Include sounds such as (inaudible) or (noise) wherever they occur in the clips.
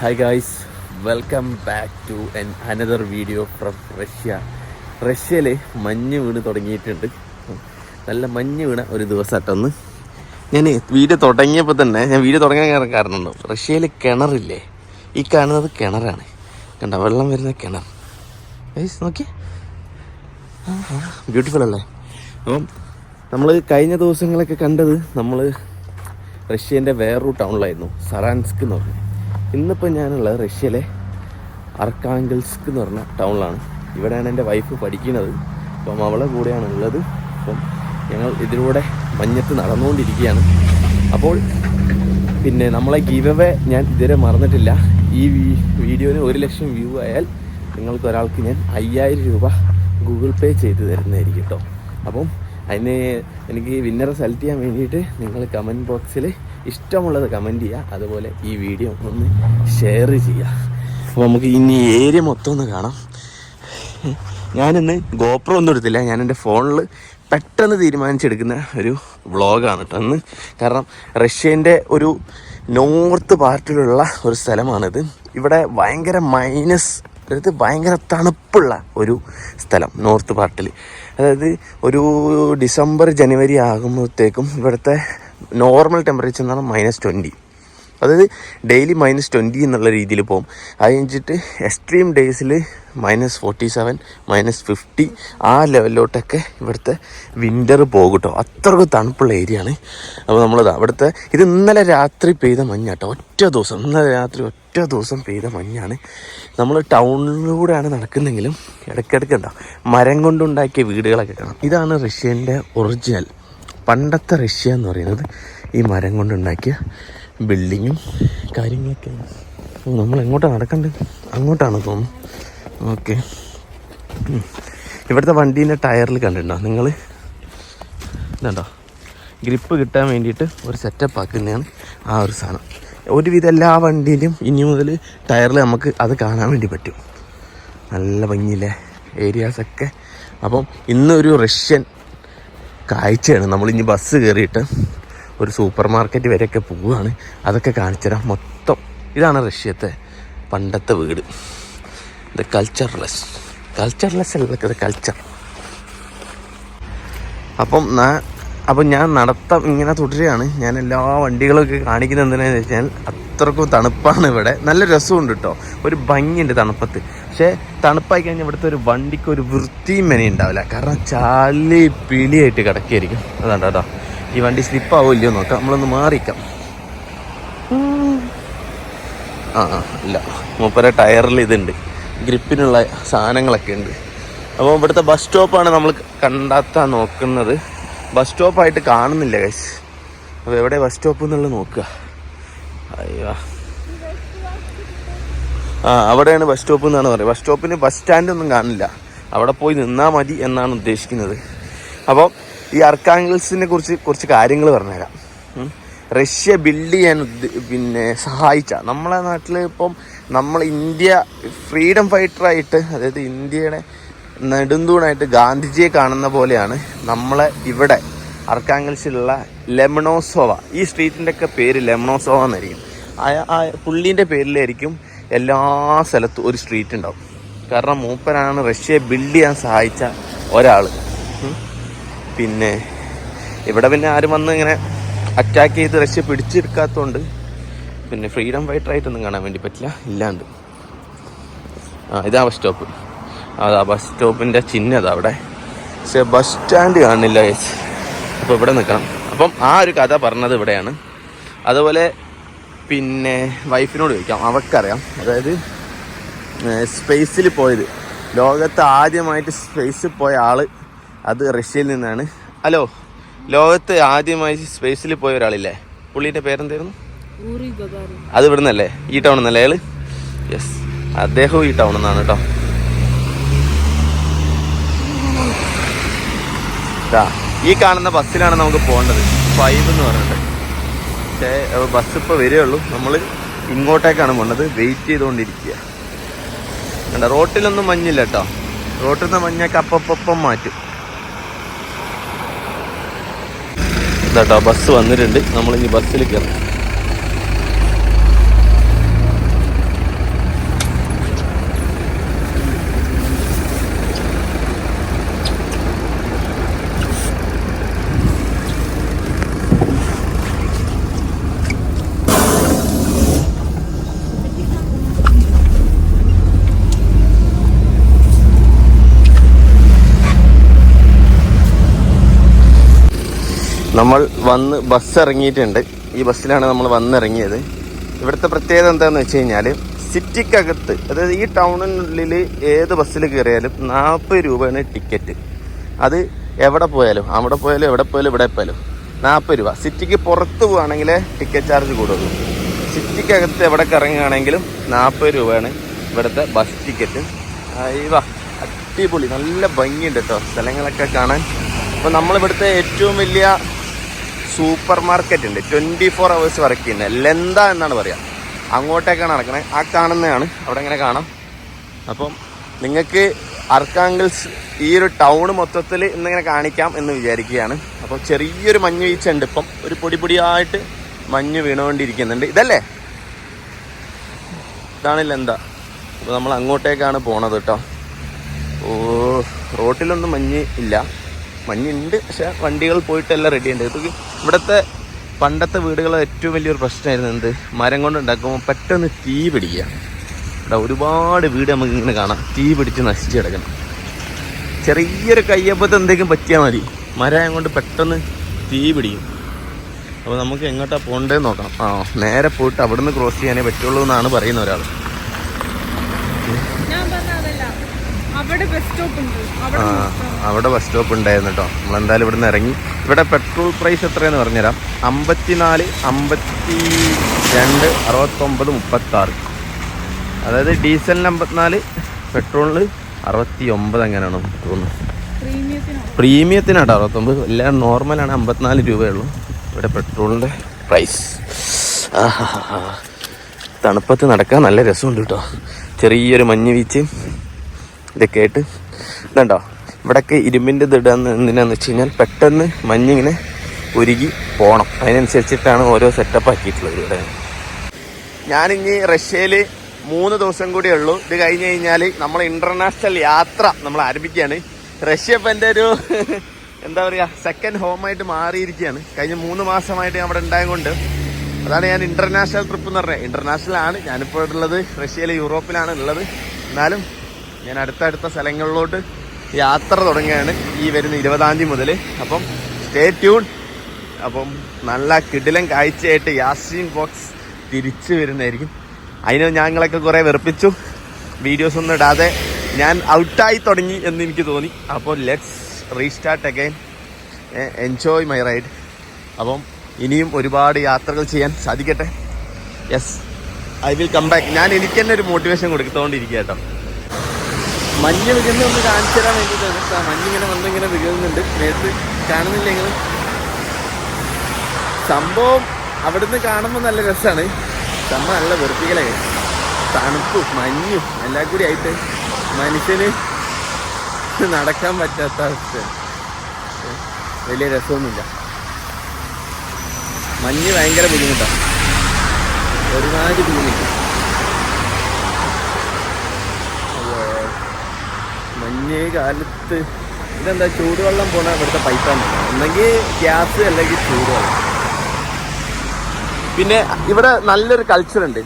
Hi guys welcome back to an another video from Russia റഷ്യയിൽ മഞ്ഞ് വീണ് തുടങ്ങിയിട്ടുണ്ട്. നല്ല മഞ്ഞ് വീണ ഒരു ദിവസമായിട്ടൊന്ന് ഞാൻ വീഡിയോ തുടങ്ങിയപ്പോൾ തന്നെ ഞാൻ വീഡിയോ തുടങ്ങാൻ കാരണമുണ്ടോ. റഷ്യയിൽ കിണറില്ലേ? ഈ കാണുന്നത് കിണറാണ്. കണ്ട വെള്ളം വരുന്ന കിണർ. ഗൈസ് നോക്കി ബ്യൂട്ടിഫുൾ അല്ലേ? അപ്പം നമ്മൾ കഴിഞ്ഞ ദിവസങ്ങളൊക്കെ കണ്ടത് നമ്മൾ റഷ്യന്റെ വേറൊരു ടൗണിലായിരുന്നു സറാൻസ്ക് എന്ന് പറഞ്ഞു. ഇന്നിപ്പോൾ ഞാനുള്ളത് റഷ്യയിലെ അർക്കാങ്കിൾസ്ക് എന്ന് പറഞ്ഞ ടൗണിലാണ്. ഇവിടെയാണ് എന്റെ വൈഫ് പഠിക്കുന്നത്. അപ്പം അവളെ കൂടെയാണ് ഉള്ളത്. അപ്പം ഞങ്ങൾ ഇതിലൂടെ മഞ്ഞത്ത് നടന്നുകൊണ്ടിരിക്കുകയാണ്. അപ്പോൾ പിന്നെ നമ്മളെ ഗീവവേ ഞാൻ ഇതുവരെ മറന്നിട്ടില്ല. ഈ വീഡിയോന് ഒരു ലക്ഷം വ്യൂ ആയാൽ നിങ്ങൾക്ക് ഒരാൾക്ക് ഞാൻ അയ്യായിരം രൂപ ഗൂഗിൾ പേ ചെയ്ത് തരുന്നതായിരിക്കും കേട്ടോ അപ്പം അതിന് എനിക്ക് വിന്നറെ സെലക്ട് ചെയ്യാൻ വേണ്ടിയിട്ട് നിങ്ങൾ കമന്റ് ബോക്സിൽ ഇഷ്ടമുള്ളത് കമന്റ് ചെയ്യുക അതുപോലെ ഈ വീഡിയോ ഒന്ന് ഷെയർ ചെയ്യുക അപ്പോൾ നമുക്ക് ഇനി ഏരിയ മൊത്തം ഒന്ന് കാണാം. ഞാനിന്ന് ഗോപ്രോ ഒന്നും എടുത്തില്ല. ഞാൻ എന്റെ ഫോണിൽ പെട്ടെന്ന് തീരുമാനിച്ചെടുക്കുന്ന ഒരു വ്ളോഗാണ് കേട്ടോ അന്ന് കാരണം റഷ്യന്റെ ഒരു നോർത്ത് പാർട്ടിലുള്ള ഒരു സ്ഥലമാണിത്. ഇവിടെ ഭയങ്കര മൈനസ് അതായത് ഭയങ്കര തണുപ്പുള്ള ഒരു സ്ഥലം നോർത്ത് പാർട്ടിൽ അതായത് ഒരു ഡിസംബർ ജനുവരി ആകുമ്പോഴത്തേക്കും ഇവിടുത്തെ നോർമൽ ടെമ്പറേച്ചർ എന്ന് പറഞ്ഞാൽ മൈനസ് ട്വന്റി അതായത് ഡെയിലി മൈനസ് ട്വന്റി എന്നുള്ള രീതിയിൽ പോകും അത് കഴിഞ്ഞിട്ട് എക്സ്ട്രീം ഡേയ്സിൽ minus forty seven minus fifty ആ ലെവലിലോട്ടൊക്കെ ഇവിടുത്തെ വിന്റർ പോകും കേട്ടോ അത്രയ്ക്ക് തണുപ്പുള്ള ഏരിയയാണ് അപ്പോൾ നമ്മളത് അവിടുത്തെ ഇത് ഇന്നലെ രാത്രി പെയ്ത മഞ്ഞാട്ടോ. ഒറ്റ ദിവസം ഇന്നലെ രാത്രി ഒറ്റ ദിവസം പെയ്ത മഞ്ഞാണ്. നമ്മൾ ടൗണിലൂടെയാണ് നടക്കുന്നെങ്കിലും ഇടയ്ക്കിടയ്ക്ക് ഉണ്ടാവും മരം കൊണ്ടുണ്ടാക്കിയ വീടുകളൊക്കെ കാണാം. ഇതാണ് റഷ്യന്റെ ഒറിജിനൽ പണ്ടത്തെ റഷ്യ എന്ന് പറയുന്നത് ഈ മരം കൊണ്ടുണ്ടാക്കിയ ബിൽഡിങ്ങും കാര്യങ്ങളൊക്കെ ഓ, നമ്മൾ എങ്ങോട്ടാണ് നടക്കേണ്ടത് അങ്ങോട്ടാണ് തോന്നുന്നു. ഓക്കെ ഇവിടുത്തെ വണ്ടീന്റെ ടയറിൽ കണ്ടിട്ടുണ്ടോ? നിങ്ങൾ ഇതുണ്ടോ? ഗ്രിപ്പ് കിട്ടാൻ വേണ്ടിയിട്ട് ഒരു സെറ്റപ്പ് ആക്കുന്നതാണ് ആ ഒരു സാധനം. ഒരുവിധം എല്ലാ വണ്ടിയിലും ഇനി മുതൽ ടയറിൽ നമുക്ക് അത് കാണാൻ വേണ്ടി പറ്റും. നല്ല ഭംഗിയില്ലേ ഏരിയാസൊക്കെ അപ്പം ഇന്നൊരു റഷ്യൻ കാഴ്ചയാണ്. നമ്മളിനി ബസ് കയറിയിട്ട് ഒരു സൂപ്പർ മാർക്കറ്റ് വരെയൊക്കെ പോവുകയാണ്. അതൊക്കെ കാണിച്ചുതരാം. മൊത്തം ഇതാണ് റഷ്യത്തെ പണ്ടത്തെ വീട്. ഇത് കൾച്ചർലെസ് കൾച്ചർലെസ് അല്ല കൾച്ചർ അപ്പം ഞാൻ അപ്പം ഞാൻ നടത്തം ഇങ്ങനെ തുടരുകയാണ്. ഞാൻ എല്ലാ വണ്ടികളൊക്കെ കാണിക്കുന്നത് എന്തിനാന്ന് വെച്ചാൽ അത്രക്കും തണുപ്പാണ് ഇവിടെ. നല്ല രസമുണ്ട് കേട്ടോ ഒരു ഭംഗിയുണ്ട് തണുപ്പത്ത്. പക്ഷേ തണുപ്പായി കഴിഞ്ഞാൽ ഇവിടുത്തെ ഒരു വണ്ടിക്ക് ഒരു വൃത്തിയും മെനി ഉണ്ടാവില്ല. കാരണം ചാലി പിളിയായിട്ട് കിടക്കുകയായിരിക്കും. അതാണ് കേട്ടോ. ഈ വണ്ടി സ്ലിപ്പ് ആവില്ല നോക്കാം. നമ്മളൊന്ന് മാറിക്കാം. ആ ഇല്ല. മൂപ്പര ടയറിൽ ഇതുണ്ട്. ഗ്രിപ്പിനുള്ള സാധനങ്ങളൊക്കെ ഉണ്ട്. അപ്പോൾ ഇവിടുത്തെ ബസ് സ്റ്റോപ്പാണ് നമ്മൾ കണ്ടാത്താ നോക്കുന്നത്. ബസ് സ്റ്റോപ്പായിട്ട് കാണുന്നില്ല കൈസ് അപ്പോൾ എവിടെ ബസ് സ്റ്റോപ്പ് എന്നുള്ളത് നോക്കുക. അയ്യോ. ആ അവിടെയാണ് ബസ് സ്റ്റോപ്പ് എന്നാണ് പറയുന്നത്. ബസ് സ്റ്റോപ്പിന് ബസ് സ്റ്റാൻഡ് ഒന്നും കാണില്ല. അവിടെ പോയി നിന്നാൽ മതി എന്നാണ് ഉദ്ദേശിക്കുന്നത്. അപ്പോൾ ഈ അർക്കാങ്കിൾസിനെ കുറിച്ച് കുറച്ച് കാര്യങ്ങൾ പറഞ്ഞുതരാം. റഷ്യ ബിൽഡ് ചെയ്യാൻ പിന്നെ സഹായിച്ച നമ്മളെ നാട്ടിൽ ഇപ്പം നമ്മൾ ഇന്ത്യ ഫ്രീഡം ഫൈറ്ററായിട്ട് അതായത് ഇന്ത്യയുടെ നെടുന്തൂണായിട്ട് ഗാന്ധിജിയെ കാണുന്ന പോലെയാണ് നമ്മളെ ഇവിടെ അർക്കാങ്കിൾസിലുള്ള ലെമണോസോവ. ഈ സ്ട്രീറ്റിന്റെ ഒക്കെ പേര് ലെമണോസോവ എന്നായിരിക്കും പുള്ളീന്റെ പേരിലായിരിക്കും എല്ലാ സ്ഥലത്തും ഒരു സ്ട്രീറ്റ് ഉണ്ടാവും. കാരണം മൂപ്പനാണ് റഷ്യയെ ബിൽഡ് ചെയ്യാൻ സഹായിച്ച ഒരാൾ പിന്നെ ഇവിടെ പിന്നെ ആരും വന്ന് ഇങ്ങനെ അറ്റാക്ക് ചെയ്ത് റഷ്യ പിടിച്ചെടുക്കാത്തതുകൊണ്ട് പിന്നെ ഫ്രീഡം ഫൈറ്ററായിട്ടൊന്നും കാണാൻ വേണ്ടി പറ്റില്ല. ഇല്ലാണ്ട്. ആ ഇതാ ബസ് സ്റ്റോപ്പ് അതാ ബസ് സ്റ്റോപ്പിന്റെ ചിഹ്നം അതാ അവിടെ. പക്ഷേ ബസ് സ്റ്റാൻഡ് കാണില്ല അപ്പോൾ ഇവിടെ നിൽക്കണം. അപ്പം ആ ഒരു കഥ പറഞ്ഞത് ഇവിടെയാണ്. അതുപോലെ പിന്നെ വൈഫിനോട് ചോദിക്കാം. അവക്കറിയാം അതായത് സ്പേസിൽ പോയത്. ലോകത്ത് ആദ്യമായിട്ട് സ്പേസിൽ പോയ ആൾ അത് റഷ്യയിൽ നിന്നാണ്. ഹലോ ലോകത്ത് ആദ്യമായി സ്പേസിൽ പോയ ഒരാളില്ലേ? പുള്ളീന്റെ പേരെന്തായിരുന്നു? അത് ഇവിടെ നിന്നല്ലേ ഈ ടൗൺ നിന്നല്ലേ അയാൾ? യെസ് അദ്ദേഹവും ഈ ടൗൺ നിന്നാണ് കേട്ടോ ഈ കാണുന്ന ബസ്സിലാണ് നമുക്ക് പോകേണ്ടത്. ഫൈവ് എന്ന് പറഞ്ഞിട്ട്. പക്ഷേ ബസ് ഇപ്പോൾ വരികയുള്ളൂ. നമ്മൾ ഇങ്ങോട്ടേക്കാണ് പോണത്. വെയിറ്റ് ചെയ്തുകൊണ്ടിരിക്കുക കണ്ട റോട്ടിലൊന്നും മഞ്ഞില്ല കേട്ടോ റോട്ടിൽ നിന്ന് മഞ്ഞൊക്കെ അപ്പപ്പം മാറ്റും. ഇതാട്ടോ ബസ് വന്നിട്ടുണ്ട്. നമ്മളിനി ബസ്സിൽ കയറാം നമ്മൾ വന്ന് ബസ് ഇറങ്ങിയിട്ടുണ്ട്. ഈ ബസ്സിലാണ് നമ്മൾ വന്നിറങ്ങിയത് ഇവിടുത്തെ പ്രത്യേകത എന്താണെന്ന് വെച്ച് കഴിഞ്ഞാൽ സിറ്റിക്കകത്ത് അതായത് ഈ ടൗണിനുള്ളിൽ ഏത് ബസ്സിൽ കയറിയാലും നാൽപ്പത് രൂപയാണ് ടിക്കറ്റ് അത് എവിടെ പോയാലും അവിടെ പോയാലും എവിടെ പോയാലും ഇവിടെ പോയാലും നാൽപ്പത് രൂപ. സിറ്റിക്ക് പുറത്ത് പോവുകയാണെങ്കിൽ ടിക്കറ്റ് ചാർജ് കൂടുള്ളൂ. സിറ്റിക്കകത്ത് എവിടെ കറങ്ങുകയാണെങ്കിലും നാൽപ്പത് രൂപയാണ് ഇവിടുത്തെ ബസ് ടിക്കറ്റ് അയ്യവാ അടിപൊളി. നല്ല ഭംഗിയുണ്ട് കേട്ടോ സ്ഥലങ്ങളൊക്കെ കാണാൻ. അപ്പോൾ നമ്മളിവിടുത്തെ ഏറ്റവും വലിയ സൂപ്പർ മാർക്കറ്റ് ഉണ്ട്. ട്വന്റി ഫോർ അവേഴ്സ് വർക്ക് ചെയ്യുന്നത് ലെന്ത എന്നാണ് പറയുക അങ്ങോട്ടേക്കാണ് നടക്കുന്നത് ആ കാണുന്നതാണ്. അവിടെ ഇങ്ങനെ കാണാം. അപ്പം നിങ്ങൾക്ക് അർക്കാങ്കിൾസ് ഈ ഒരു ടൗൺ മൊത്തത്തിൽ ഇന്നിങ്ങനെ കാണിക്കാം എന്ന് വിചാരിക്കുകയാണ്. അപ്പോൾ ചെറിയൊരു മഞ്ഞ് വീഴ്ച ഉണ്ട് ഇപ്പം. ഒരു പൊടി പൊടിയായിട്ട് മഞ്ഞ് വീണുകൊണ്ടിരിക്കുന്നുണ്ട്. ഇതല്ലേ? ഇതാണ് ലെന്ത അപ്പോൾ നമ്മൾ അങ്ങോട്ടേക്കാണ് പോണത് കേട്ടോ. ഓ റോട്ടിലൊന്നും മഞ്ഞ് ഇല്ല. മഞ്ഞുണ്ട് പക്ഷെ വണ്ടികൾ പോയിട്ടെല്ലാം റെഡി ഉണ്ട്. ഇത് ഇവിടുത്തെ പണ്ടത്തെ വീടുകളെ ഏറ്റവും വലിയൊരു പ്രശ്നമായിരുന്നു എന്ത്? മരം കൊണ്ട് ഉണ്ടാക്കുമ്പോൾ പെട്ടെന്ന് തീ പിടിക്കുക. ഇവിടെ ഒരുപാട് വീട് നമുക്ക് ഇങ്ങനെ കാണാം. തീ പിടിച്ച് നശിച്ച് കിടക്കണം. ചെറിയൊരു കയ്യപ്പത്ത് എന്തെങ്കിലും പറ്റിയാൽ മതി. മരം കൊണ്ട് പെട്ടെന്ന് തീ പിടിക്കും. അപ്പോൾ നമുക്ക് എങ്ങോട്ടാണ് പോകേണ്ടതെന്ന് നോക്കാം ആ നേരെ പോയിട്ട് അവിടുന്ന് ക്രോസ് ചെയ്യാനേ പറ്റുള്ളൂ എന്നാണ് പറയുന്ന ഒരാൾ ഞാൻ പറഞ്ഞ അതല്ല അവിടെ ബസ് സ്റ്റോപ്പ് ഉണ്ട്. അവിടെ ആ അവിടെ ബസ് സ്റ്റോപ്പ് ഉണ്ടായിരുന്നു കേട്ടോ നമ്മളെന്തായാലും ഇവിടുന്ന് ഇറങ്ങി. ഇവിടെ പെട്രോൾ പ്രൈസ് എത്രയെന്ന് പറഞ്ഞുതരാം. അമ്പത്തിനാല് അമ്പത്തി രണ്ട് അറുപത്തൊമ്പത് മുപ്പത്താറ്. അതായത് ഡീസലിന് അമ്പത്തിനാല് പെട്രോളിന് അറുപത്തി ഒമ്പത് അങ്ങനെയാണ് തോന്നുന്നു പ്രീമിയത്തിനോ പ്രീമിയത്തിനാട്ടോ അറുപത്തൊമ്പത്. എല്ലാം നോർമലാണ് അമ്പത്തിനാല് രൂപയുള്ളൂ ഇവിടെ പെട്രോളിന്റെ പ്രൈസ് തണുപ്പത്ത് നടക്കാൻ നല്ല രസമുണ്ട് കേട്ടോ ചെറിയൊരു മഞ്ഞ് വീച്ച് ഇതൊക്കെ ആയിട്ട് ഇതുണ്ടോ? ഇവിടൊക്കെ ഇരുമ്പിന്റെ ഇത് ഇടാന്ന് എന്തിനാന്ന് വെച്ച് കഴിഞ്ഞാൽ പെട്ടെന്ന് മഞ്ഞിങ്ങനെ ഉരുകി പോകണം അതിനനുസരിച്ചിട്ടാണ് ഓരോ സെറ്റപ്പ് ആക്കിയിട്ടുള്ളത് ഇവിടെ. ഞാനിനി റഷ്യയിൽ മൂന്ന് ദിവസം കൂടിയേ ഉള്ളൂ. ഇത് കഴിഞ്ഞ് കഴിഞ്ഞാൽ നമ്മൾ ഇന്റർനാഷണൽ യാത്ര നമ്മൾ ആരംഭിക്കുകയാണ്. റഷ്യ ഇപ്പം എന്റെ ഒരു (laughs) എന്താ പറയുക സെക്കൻഡ് ഹോമായിട്ട് മാറിയിരിക്കുകയാണ്. കഴിഞ്ഞ മൂന്ന് മാസമായിട്ട് ഞാൻ അവിടെ ഉണ്ടായതുകൊണ്ട്. അതാണ് ഞാൻ ഇന്റർനാഷണൽ ട്രിപ്പ് എന്ന് പറഞ്ഞത്. ഇന്റർനാഷണൽ ആണ്. ഞാനിപ്പോൾ ഉള്ളത്. റഷ്യയിൽ യൂറോപ്പിലാണ് ഉള്ളത്. എന്നാലും ഞാൻ അടുത്തടുത്ത സ്ഥലങ്ങളിലോട്ട് യാത്ര തുടങ്ങുകയാണ് ഈ വരുന്ന ഇരുപതാം തീയതി മുതൽ അപ്പം സ്റ്റേ ട്യൂൺ അപ്പം നല്ല കിടിലം കാഴ്ചയായിട്ട് യാസീൻ ബോക്സ് തിരിച്ചു വരുന്നതായിരിക്കും. അതിന് ഞങ്ങളൊക്കെ കുറേ വെറുപ്പിച്ചു. വീഡിയോസ് ഒന്നും ഇടാതെ ഞാൻ ഔട്ടായി തുടങ്ങി എന്ന് എനിക്ക് തോന്നി. അപ്പോൾ let's restart again enjoy my ride അപ്പം ഇനിയും ഒരുപാട് യാത്രകൾ ചെയ്യാൻ സാധിക്കട്ടെ. Yes I will come back ഞാൻ എനിക്ക് തന്നെ ഒരു മോട്ടിവേഷൻ കൊടുത്തോണ്ടിരിക്കുക കേട്ടോ മഞ്ഞ് വികുന്ന ഒന്ന് കാണിച്ചു തരാൻ വേണ്ടിയിട്ടാണ്. മഞ്ഞിങ്ങനെ വന്നിങ്ങനെ വികുന്നുണ്ട് നേരത്ത് കാണുന്നില്ലെങ്കിലും സംഭവം അവിടുന്ന് കാണുമ്പോൾ നല്ല രസമാണ് സംഭവം നല്ല വെറുപ്പികളെ തണുപ്പും മഞ്ഞും എല്ലാം കൂടി ആയിട്ട് മനുഷ്യന് നടക്കാൻ പറ്റാത്ത അവസ്ഥ. വലിയ രസമൊന്നുമില്ല. മഞ്ഞ് ഭയങ്കര ബുദ്ധിമുട്ടാണ്. ഒരുമാതിരി ബുദ്ധിമുട്ട് അയ്യോ. മഞ്ഞ് കാലത്ത് ഇതെന്താ ചൂടുവെള്ളം പോണ ഇവിടുത്തെ പൈപ്പാണ്. ഒന്നെങ്കിൽ ഗ്യാസ് അല്ലെങ്കിൽ ചൂടുവെള്ളം. പിന്നെ ഇവിടെ നല്ലൊരു കൾച്ചർ ഉണ്ട്.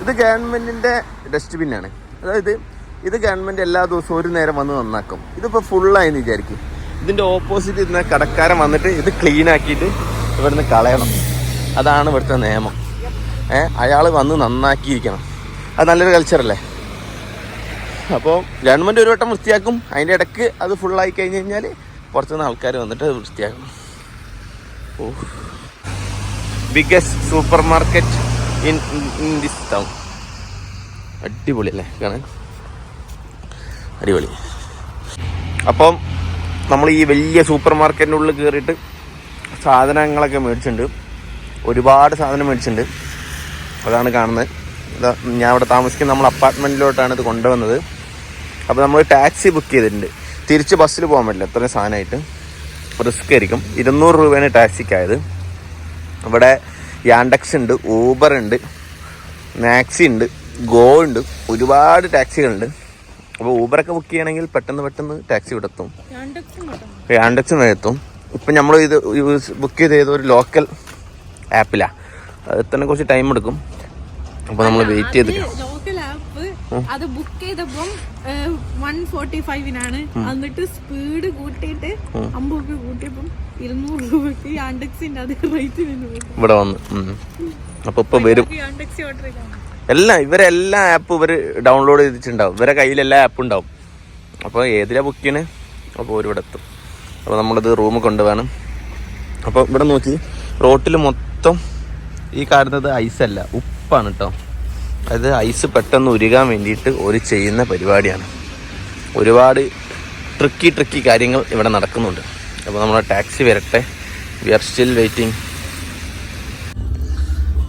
ഇത് ഗവൺമെന്റിന്റെ ഡസ്റ്റ്ബിൻ ആണ്. അതായത് ഇത് ഗവൺമെന്റ് എല്ലാ ദിവസവും ഒരു നേരം വന്ന് നന്നാക്കും. ഇതിപ്പോ ഫുള്ളായെന്ന് വിചാരിക്കും. ഇതിന്റെ ഓപ്പോസിറ്റ് ഇരുന്ന കടക്കാരൻ വന്നിട്ട് ഇത് ക്ലീൻ ആക്കിയിട്ട് ഇവിടുന്ന് കളയണം. അതാണ് ഇവിടുത്തെ നിയമം. ഏഹ് അയാൾ വന്ന് നന്നാക്കിയിരിക്കണം. അത് നല്ലൊരു കൾച്ചറല്ലേ അപ്പോൾ ഗവൺമെന്റ് ഒരു വട്ടം വൃത്തിയാക്കും. അതിന്റെ ഇടയ്ക്ക് അത് ഫുള്ളായി കഴിഞ്ഞ് കഴിഞ്ഞാൽ പുറത്തുനിന്ന് ആൾക്കാർ വന്നിട്ട് അത് വൃത്തിയാക്കും. ഓ biggest supermarket in in this town അടിപൊളി അല്ലേ? കാണാൻ? അടിപൊളി. അപ്പം നമ്മൾ ഈ വലിയ സൂപ്പർ മാർക്കറ്റിന്റെ ഉള്ളിൽ കയറിയിട്ട് സാധനങ്ങളൊക്കെ മേടിച്ചിട്ടുണ്ട്. ഒരുപാട് സാധനം മേടിച്ചിട്ടുണ്ട്. അതാണ് കാണുന്നത്. ഞാൻ ഇവിടെ താമസിക്കുന്ന നമ്മൾ അപ്പാർട്ട്മെന്റിലോട്ടാണ് ഇത് കൊണ്ടുവന്നത്. അപ്പോൾ നമ്മൾ ടാക്സി ബുക്ക് ചെയ്തിട്ടുണ്ട്. തിരിച്ച് ബസ്സിൽ പോകാൻ പറ്റില്ല. അത്രയും സാധനമായിട്ട്. റിസ്ക് ആയിരിക്കും. ഇരുന്നൂറ് രൂപയാണ് ടാക്സിക്കായത്. ഇവിടെ യാൻഡക്സ് ഉണ്ട് ഊബർ ഉണ്ട് മാക്സി ഉണ്ട് ഗോ ഉണ്ട്. ഒരുപാട് ടാക്സികളുണ്ട്. അപ്പോൾ ഊബറൊക്കെ ബുക്ക് ചെയ്യണമെങ്കിൽ പെട്ടെന്ന് പെട്ടെന്ന് ടാക്സി വിടത്തും യാണ്ടക്സും എത്തും. ഇപ്പം നമ്മൾ ഇത് ബുക്ക് ചെയ്ത് ഒരു ലോക്കൽ ആപ്പിലാണ് അത് തന്നെ കുറച്ച് ടൈം എടുക്കും. അപ്പോൾ നമ്മൾ വെയിറ്റ് ചെയ്ത് ലോക്കൽ ആപ്പ് അത് ബുക്ക് ചെയ്തപ്പം വൺ ഫോർട്ടി ഫൈവിനാണ് എന്നിട്ട് സ്പീഡ് കൂട്ടിയിട്ട് അമ്പത് രൂപ കൂട്ടിയപ്പം ഇരുന്നൂറ് രൂപക്ക് ആൻഡക്സിന്റെ അതേ റേറ്റ് ഇവിടെ വന്ന്. അപ്പൊ ഇപ്പൊ വരും. എല്ലാം ഇവരെല്ലാ ആപ്പും ഇവർ ഡൗൺലോഡ് ചെയ്തിട്ടുണ്ടാവും. ഇവരെ കയ്യിൽ എല്ലാ ആപ്പും ഉണ്ടാവും. അപ്പോൾ ഏതിലാ ബുക്ക് ചെയ്യണേ? അപ്പോൾ ഒരുവിടെ എത്തും. അപ്പോൾ നമ്മളിത് റൂം കൊണ്ടുപോകണം അപ്പോൾ ഇവിടെ നോക്കി റോട്ടിൽ മൊത്തം ഈ കാണുന്നത് ഐസല്ല ഉപ്പാണ് കേട്ടോ അത് ഐസ് പെട്ടെന്ന് ഉരുകാൻ വേണ്ടിയിട്ട് ഒരു ചെയ്യുന്ന പരിപാടിയാണ്. ഒരുപാട് ട്രിക്കി ട്രിക്കി കാര്യങ്ങൾ ഇവിടെ നടക്കുന്നുണ്ട്. അപ്പോൾ നമ്മുടെ ടാക്സി വരട്ടെ. We are still waiting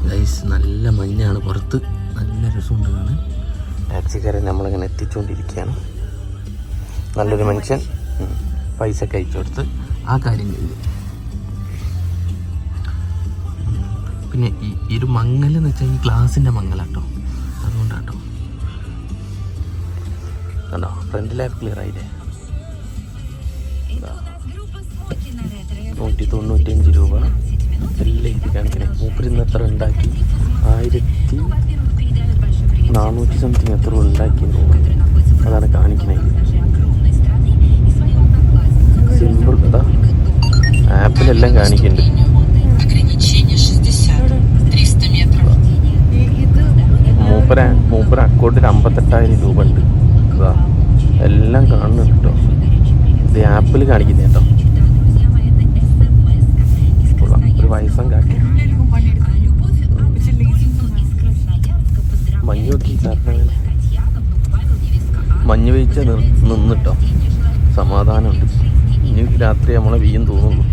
guys നല്ല മഞ്ഞാണ് പുറത്ത്. നല്ല രസമുണ്ട് കാണാൻ. ടാക്സിക്കാരൻ നമ്മളിങ്ങനെ എത്തിച്ചുകൊണ്ടിരിക്കുകയാണ് നല്ലൊരു മനുഷ്യൻ. പൈസ ഒക്കെ അയച്ചു കൊടുത്ത് ആ കാര്യം കഴിഞ്ഞു. പിന്നെ ഈ ഒരു മങ്ങൽ എന്ന് വെച്ചാൽ ഈ ഗ്ലാസിന്റെ മങ്ങലാട്ടോ. കണ്ടോ? ഫ്രണ്ട് ലാബ് ക്ലിയർ ആയില്ലേ? നൂറ്റി തൊണ്ണൂറ്റഞ്ച് രൂപ. എല്ലാം ഇത് കാണിക്കണേ. മൂപ്പരിന്ന് എത്ര ഉണ്ടാക്കി? ആയിരത്തി നാനൂറ്റി സംതിങ് എത്ര ഉണ്ടാക്കി അതാണ് കാണിക്കണേ. സിമ്പിൾ അതാ. ആപ്പിലെല്ലാം കാണിക്കുന്നുണ്ട് മൂപ്പര മൂപ്പര അക്കൗണ്ടിൽ അമ്പത്തെട്ടായിരം രൂപ ഉണ്ട്. എല്ലാം കാണുന്നുണ്ട് കേട്ടോ. ഇത് ആപ്പിൽ കാണിക്കുന്ന കേട്ടോ. ഒരു വയസ്സം കാട്ടി മഞ്ഞ് നോക്കി കാരണം മഞ്ഞ് വീഴ്ച നിന്നിട്ടോ? സമാധാനമുണ്ട്. ഇനി രാത്രി നമ്മളെ വീയും തോന്നുള്ളൂ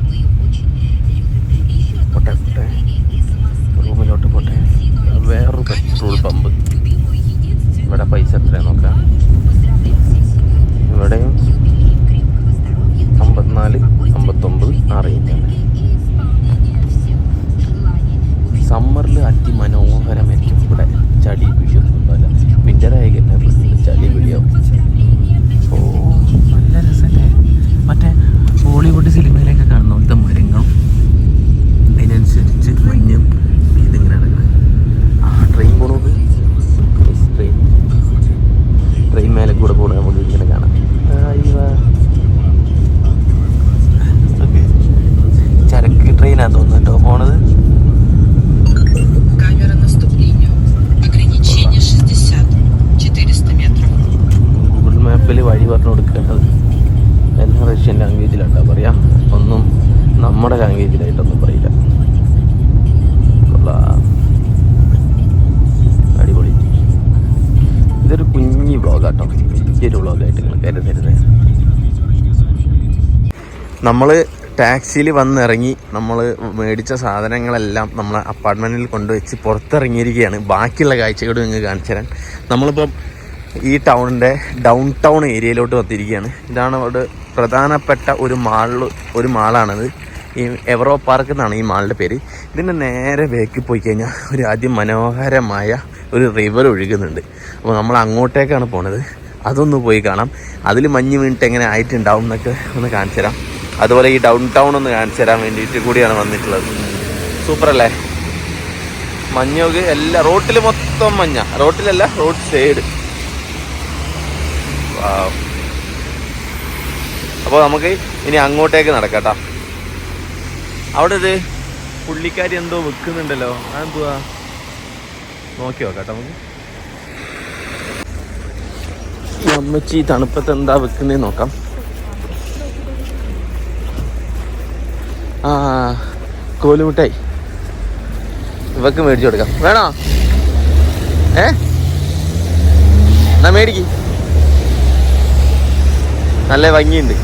നമ്മൾ ടാക്സിയിൽ വന്നിറങ്ങി നമ്മൾ മേടിച്ച സാധനങ്ങളെല്ലാം നമ്മൾ അപ്പാർട്ട്മെന്റിൽ കൊണ്ടുവച്ച് പുറത്തിറങ്ങിയിരിക്കുകയാണ്. ബാക്കിയുള്ള കാഴ്ചകൾ നിങ്ങൾക്ക് കാണിച്ചു തരാൻ നമ്മളിപ്പം ഈ ടൗണിന്റെ ഡൗൺ ടൗൺ ഏരിയയിലോട്ട് വന്നിരിക്കുകയാണ്. ഇതാണ് അവിടെ പ്രധാനപ്പെട്ട ഒരു മാൾ ഒരു മാളാണത്. ഈ എവറോ പാർക്ക് എന്നാണ് ഈ മാളിന്റെ പേര്. ഇതിന്റെ നേരെ ബേക്കിൽ പോയി കഴിഞ്ഞാൽ ഒരു അതിമനോഹരമായ ഒരു റിവർ ഒഴുകുന്നുണ്ട്. അപ്പോൾ നമ്മൾ അങ്ങോട്ടേക്കാണ് പോണത്. അതൊന്ന് പോയി കാണാം. അതിൽ മഞ്ഞ് വീണിട്ട് എങ്ങനെ ആയിട്ടുണ്ടാവും എന്നൊക്കെ ഒന്ന് കാണിച്ചു തരാം. അതുപോലെ ഈ ഡൗൺ ടൗൺ ഒന്ന് കാണിച്ചു തരാൻ വേണ്ടിയിട്ട് കൂടിയാണ് വന്നിട്ടുള്ളത്. സൂപ്പർ അല്ലേ? മഞ്ഞൊക്കെ എല്ലാ റോട്ടിൽ മൊത്തം മഞ്ഞ. റോട്ടിലല്ല റോഡ് സൈഡ് അപ്പോൾ നമുക്ക് ഇനി അങ്ങോട്ടേക്ക് നടക്കാട്ടോ. അവിടെ ഇത് പുള്ളിക്കാരി എന്തോ വെക്കുന്നുണ്ടല്ലോ അതെന്തുവാ? നോക്കി നോക്കാട്ടോ നമുക്ക്. അമ്മച്ചി തണുപ്പത്ത് എന്താ വെക്കുന്നതെന്ന് നോക്കാം. ആ കോലുമുട്ടായി ഇവക്ക് മേടിച്ചു കൊടുക്കാം. വേണോ? ഏ? എന്നാ മേടിക്ക്. നല്ല ഭംഗിയുണ്ട്.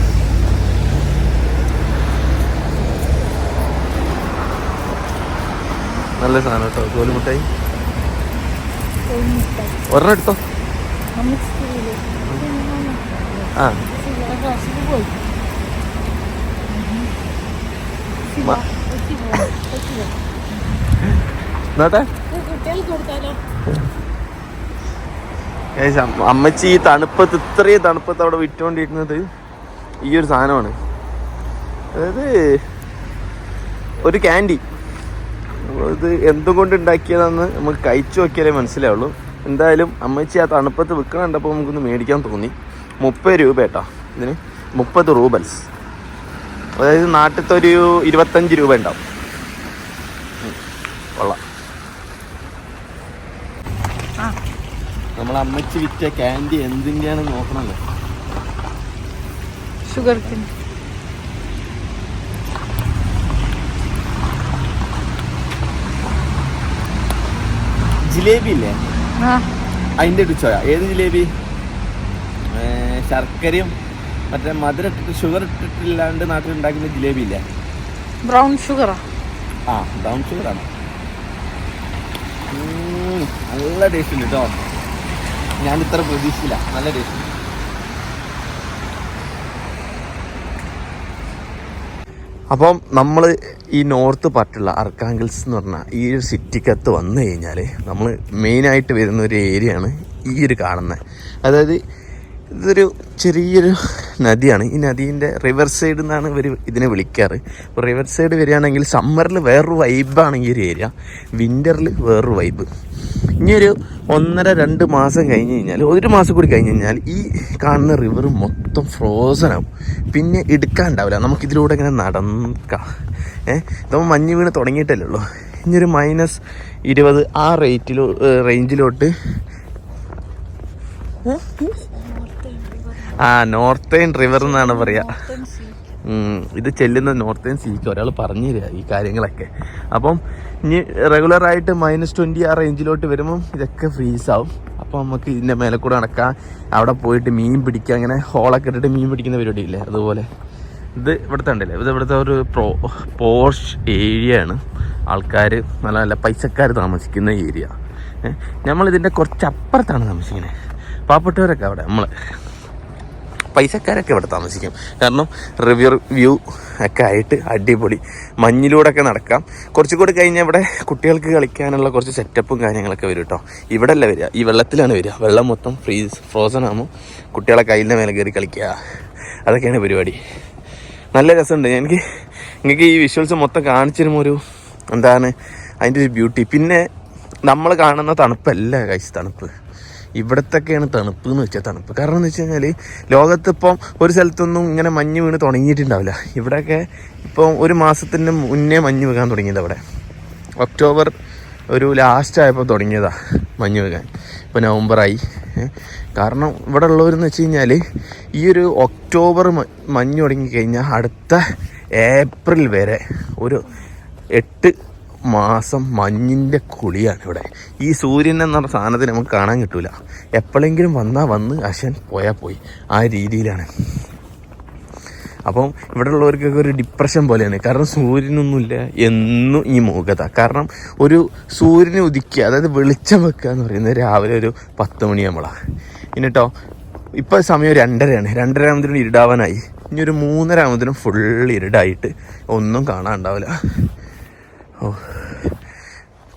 നല്ല സാധനം കേട്ടോ കോലുമുട്ടായി ഒരെണ്ണം എടുത്തോ? ആ. കൊടുത്താലോ അമ്മച്ചി ഈ തണുപ്പത്ത് ഇത്രയും തണുപ്പത്ത് അവിടെ വിറ്റുകൊണ്ടിരിക്കുന്നത് ഈ ഒരു സാധനമാണ്. അതായത് ഒരു ക്യാൻഡി ഇത് എന്തുകൊണ്ട് ഉണ്ടാക്കിയതാന്ന് നമുക്ക് കഴിച്ചു നോക്കിയാലേ മനസ്സിലാവുള്ളൂ. എന്തായാലും അമ്മച്ചി ആ തണുപ്പത്ത് വിൽക്കണ കണ്ടപ്പോൾ നമുക്കൊന്ന് മേടിക്കാൻ തോന്നി. മുപ്പത് രൂപ കേട്ടോ ഇതിന്. മുപ്പത് റൂബൽസ്. അതായത് നാട്ടിലത്തെ ഒരു ഇരുപത്തഞ്ച് രൂപ ഉണ്ടാവും. കൊള്ളാം. നമ്മൾ അമ്മച്ചി വിറ്റ ക്യാൻഡി എന്തിന്റെയാണ് നോക്കണല്ലോ ഷുഗർ ജിലേബി ഇല്ലേ? ആ. അതിന്റെ രുചോയ ഏത് ജിലേബി? ശർക്കരയും മറ്റേ മധുരം ഇട്ടിട്ട് ഷുഗർ ഇട്ടിട്ടില്ലാണ്ട് നാട്ടിൽ ഉണ്ടാക്കുന്ന ജിലേബി ഇല്ല? ബ്രൗൺ ഷുഗറാ ആ? ബ്രൗൺ ഷുഗറാണ് ഉം, നല്ല ടേസ്റ്റ് ഉണ്ട് കേട്ടോ ഞാൻ ഇത്ര പ്രതീക്ഷിച്ചില്ല. നല്ല ടേസ്റ്റ് അപ്പം നമ്മൾ ഈ നോർത്ത് പാർട്ടുള്ള അർക്കാങ്കിൾസ് എന്ന് പറഞ്ഞാൽ ഈ ഒരു സിറ്റിക്കകത്ത് വന്നു കഴിഞ്ഞാൽ നമ്മൾ മെയിനായിട്ട് വരുന്ന ഒരു ഏരിയയാണ് ഈ ഒരു കാണുന്നത് അതായത് ഇതൊരു ചെറിയൊരു നദിയാണ്. ഈ നദീന്റെ റിവർ സൈഡ് എന്നാണ് ഇവർ ഇതിനെ വിളിക്കാറ്. അപ്പോൾ റിവർ സൈഡ് വരികയാണെങ്കിൽ സമ്മറിൽ വേറൊരു വൈബാണ് ഈ ഒരു ഏരിയ വിന്ററിൽ വേറൊരു വൈബ് ഇനിയൊരു ഒന്നര രണ്ട് മാസം കഴിഞ്ഞ് കഴിഞ്ഞാൽ ഒരു മാസം കൂടി കഴിഞ്ഞ് കഴിഞ്ഞാൽ ഈ കാണുന്ന റിവർ മൊത്തം ഫ്രോസൺ ആവും. പിന്നെ എടുക്കാണ്ടാവില്ല. നമുക്കിതിലൂടെ ഇങ്ങനെ നടക്കാം. ഏഹ് ഇപ്പം മഞ്ഞ് വീണ് തുടങ്ങിയിട്ടല്ലേ ഉള്ളൂ. ഇനിയൊരു മൈനസ് ഇരുപത് ആ റേറ്റിലോ റേഞ്ചിലോട്ട് ആ നോർത്തേൺ റിവർ എന്നാണ് പറയാ. ഇത് ചെല്ലുന്ന നോർത്തേൺ സീക്ക് ഒരാൾ പറഞ്ഞു തരിക ഈ കാര്യങ്ങളൊക്കെ. അപ്പം ഇനി റെഗുലർ ആയിട്ട് മൈനസ് ട്വന്റി ആ റേഞ്ചിലോട്ട് വരുമ്പം ഇതൊക്കെ ഫ്രീസ് ആവും. അപ്പോൾ നമുക്ക് ഇതിന്റെ മേലെ കൂടെ നടക്കാം. അവിടെ പോയിട്ട് മീൻ പിടിക്കുക അങ്ങനെ ഹോളൊക്കെ ഇട്ടിട്ട് മീൻ പിടിക്കുന്ന പരിപാടി ഇല്ലേ അതുപോലെ. ഇത് ഇവിടുത്തെ ഉണ്ടല്ലേ ഇത് ഇവിടുത്തെ ഒരു പ്രോ പോഷ് ഏരിയ ആണ്. ആൾക്കാർ നല്ല നല്ല പൈസക്കാർ താമസിക്കുന്ന ഏരിയ നമ്മളിതിന്റെ കുറച്ച് അപ്പുറത്താണ് താമസിക്കുന്നത് പാവപ്പെട്ടവരൊക്കെ അവിടെ നമ്മൾ പൈസക്കാരൊക്കെ ഇവിടെ താമസിക്കും. കാരണം റിവ്യർ വ്യൂ ഒക്കെ ആയിട്ട് അടിപൊളി. മഞ്ഞിലൂടെ ഒക്കെ നടക്കാം. കുറച്ചും കൂടി കഴിഞ്ഞാൽ ഇവിടെ കുട്ടികൾക്ക് കളിക്കാനുള്ള കുറച്ച് സെറ്റപ്പും കാര്യങ്ങളൊക്കെ വരും കേട്ടോ ഇവിടെ അല്ല വരിക. ഈ വെള്ളത്തിലാണ് വരിക. വെള്ളം മൊത്തം ഫ്രീസ് ഫ്രോസൺ ആകുമ്പോൾ കുട്ടികളെ കയ്യിന്റെ മേലെ കയറി കളിക്കുക. അതൊക്കെയാണ് പരിപാടി. നല്ല രസമുണ്ട്. എനിക്ക് എനിക്ക് ഈ വിഷ്വൽസ് മൊത്തം കാണിച്ചു ഒരു എന്താണ്? അതിന്റെ ഒരു ബ്യൂട്ടി പിന്നെ നമ്മൾ കാണുന്ന തണുപ്പല്ല കൈസ് തണുപ്പ്. ഇവിടത്തൊക്കെയാണ് തണുപ്പ് എന്ന് വെച്ചാൽ തണുപ്പ്. കാരണം എന്ന് വെച്ച് കഴിഞ്ഞാൽ ലോകത്തിപ്പം ഒരു സ്ഥലത്തൊന്നും ഇങ്ങനെ മഞ്ഞ് വീണ് തുടങ്ങിയിട്ടുണ്ടാവില്ല. ഇവിടെയൊക്കെ ഇപ്പം ഒരു മാസത്തിന് മുന്നേ മഞ്ഞ് വീഴാൻ തുടങ്ങിയത് അവിടെ. ഒക്ടോബർ ഒരു ലാസ്റ്റ് ആയപ്പോൾ തുടങ്ങിയതാ മഞ്ഞ് വീഴാൻ. ഇപ്പോൾ നവംബറായി. കാരണം ഇവിടെ ഉള്ളവരെന്ന് വെച്ച് കഴിഞ്ഞാൽ ഈ ഒരു ഒക്ടോബർ മഞ്ഞ് തുടങ്ങിക്കഴിഞ്ഞാൽ അടുത്ത ഏപ്രിൽ വരെ ഒരു എട്ട് മാസം മഞ്ഞിന്റെ കുളിയാണ് ഇവിടെ. ഈ സൂര്യൻ എന്നുള്ള പറഞ്ഞ സാധനത്തിന് നമുക്ക് കാണാൻ കിട്ടൂല. എപ്പോഴെങ്കിലും വന്നാൽ വന്ന് അശൻ പോയാൽ പോയി. ആ രീതിയിലാണ്. അപ്പം ഇവിടെ ഉള്ളവർക്കൊക്കെ ഒരു ഡിപ്രഷൻ പോലെയാണ്. കാരണം സൂര്യനൊന്നുമില്ല എന്നും ഈ മൂകത. കാരണം ഒരു സൂര്യനെ ഉദിക്കുക അതായത് വെളിച്ചം വെക്കുക എന്ന് പറയുന്നത് രാവിലെ ഒരു പത്ത് മണിയാകുമ്പോഴാണ് എന്നിട്ടോ ഇപ്പോൾ സമയം രണ്ടരയാണ്. രണ്ടര ആകുമ്പോഴത്തേനും ഇരുടാവാനായി. ഇനി ഒരു മൂന്നര ആകുമ്പോഴത്തേനും ഫുൾ ഇരുടായിട്ട് ഒന്നും കാണാനുണ്ടാവില്ല ഓ.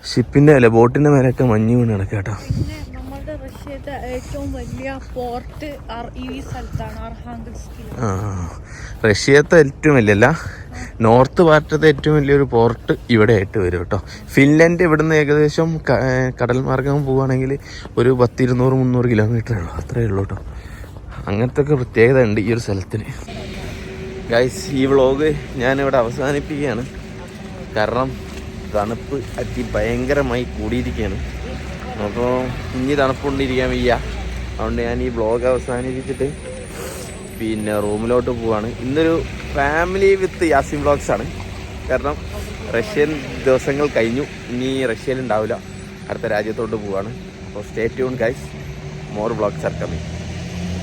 ഷിപ്പിന്റെ അല്ല ബോട്ടിന്റെ മേലൊക്കെ മഞ്ഞ് വീണ് കിടക്കുക കേട്ടോ നമ്മുടെ റഷ്യത്തെ ഏറ്റവും വലിയ പോർട്ട് ഈ സ്ഥലത്താണ് അർഹാങ്കൽസ്കി ആ റഷ്യത്തെ ഏറ്റവും വലിയല്ല നോർത്ത് പാർട്ടത്തെ ഏറ്റവും വലിയൊരു പോർട്ട് ഇവിടെ ആയിട്ട് വരും കേട്ടോ. ഫിൻലൻഡ് ഇവിടുന്ന് ഏകദേശം കടൽ മാർഗം പോവുകയാണെങ്കിൽ ഒരു പത്തിരുന്നൂറ് മുന്നൂറ് കിലോമീറ്റർ ഉള്ളൂ. അത്രേ ഉള്ളൂ കേട്ടോ. അങ്ങനത്തെ ഒക്കെ പ്രത്യേകത ഉണ്ട് ഈ ഒരു സ്ഥലത്തിന്. ഗൈസ് ഈ വ്ളോഗ് ഞാനിവിടെ അവസാനിപ്പിക്കുകയാണ്. കാരണം തണുപ്പ് അതി ഭയങ്കരമായി കൂടിയിരിക്കുകയാണ്. അപ്പോൾ ഇനി തണുപ്പുകൊണ്ടിരിക്കാൻ വയ്യ. അതുകൊണ്ട് ഞാൻ ഈ ബ്ലോഗ് അവസാനിപ്പിച്ചിട്ട് പിന്നെ റൂമിലോട്ട് പോവാണ്. ഇന്നൊരു ഫാമിലി വിത്ത് യാസിം ബ്ലോഗ്സ് ആണ്. കാരണം റഷ്യൻ ദിവസങ്ങൾ കഴിഞ്ഞു. ഇനി റഷ്യയിൽ ഉണ്ടാവില്ല അടുത്ത രാജ്യത്തോട്ട് പോവാണ്. അപ്പോൾ stay tune guys more blogs are coming